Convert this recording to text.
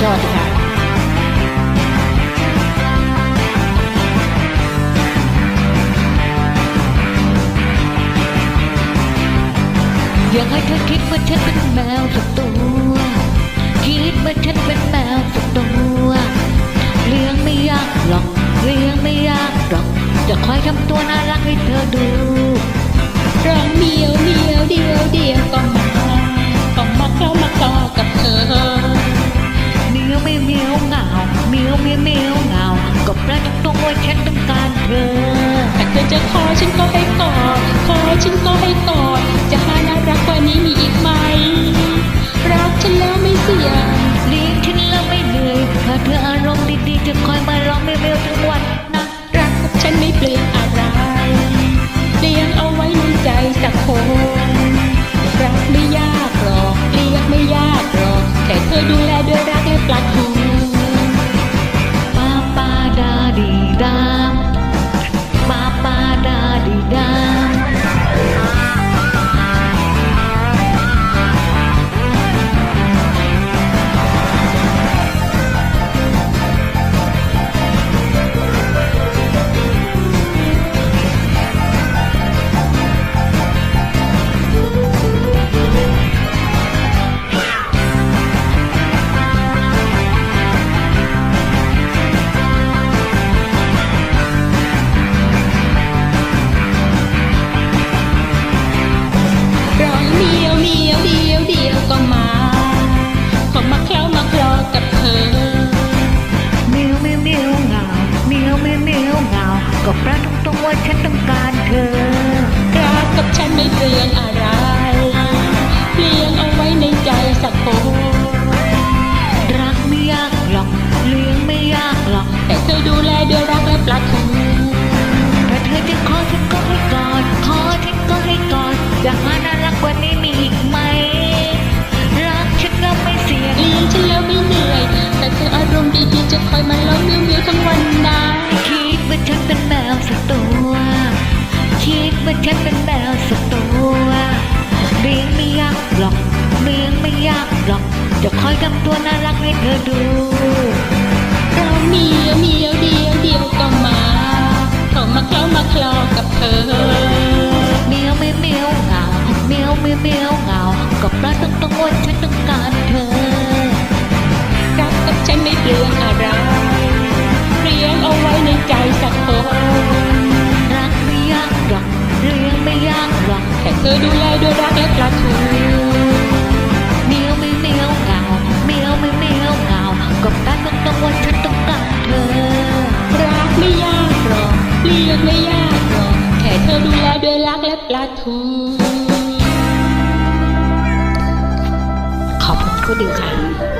สวัสดีค่ะอยากให้เธอคิดว่าฉันเป็นแมวสักตัว คิดว่าฉันเป็นแมวสักตัวเลี้ยงไม่ยากหรอกเลี้ยงไม่ยากหรอก จะคอยทำตัวน่ารักให้เธอดูร้องเมียวเมียวเดียวเดียวก็มาก็มาเข้ามา เมียวเมียวเงาก็แปลทุกตัวว่าฉันต้องการเธอถ้าเธอจะขอฉันก็ให้กอดขอฉันก็ให้กอดจะหาน่ารักกว่านี้มีอีกไหม รักฉันแล้วไม่เสียเลี้ยงฉันแล้วไม่เหนื่อยถ้าเธออารมณ์ดีๆจะคอยมาร้องเมียวเมียวทั้งวันนะรักกับฉันไม่เปลี่ยนอะไรเลี้ยงเอาไว้ในใจสักคนรักไม่ยากหรอกเลี้ยงไม่ยากหรอกแค่เธอดูแลด้วยรักและปลา ดี ต้องการเธอรักกับฉันไม่เปลี่ยนอะไร ให้เธอดูเราเมียวเมียวเดียวเดียวก็มาเข้ามาเคล้ามาคลอกับเธอเมียวไม่เมียวเหงาเมียวไม่เมียวเหงาก็เพราะต้องต้องว่าฉันต้องการเธอรักกับฉันไม่เปลืองอะไรเลี้ยงเอาไว้ในใจ รักและทูขอบคุณคุณดิวค่ะ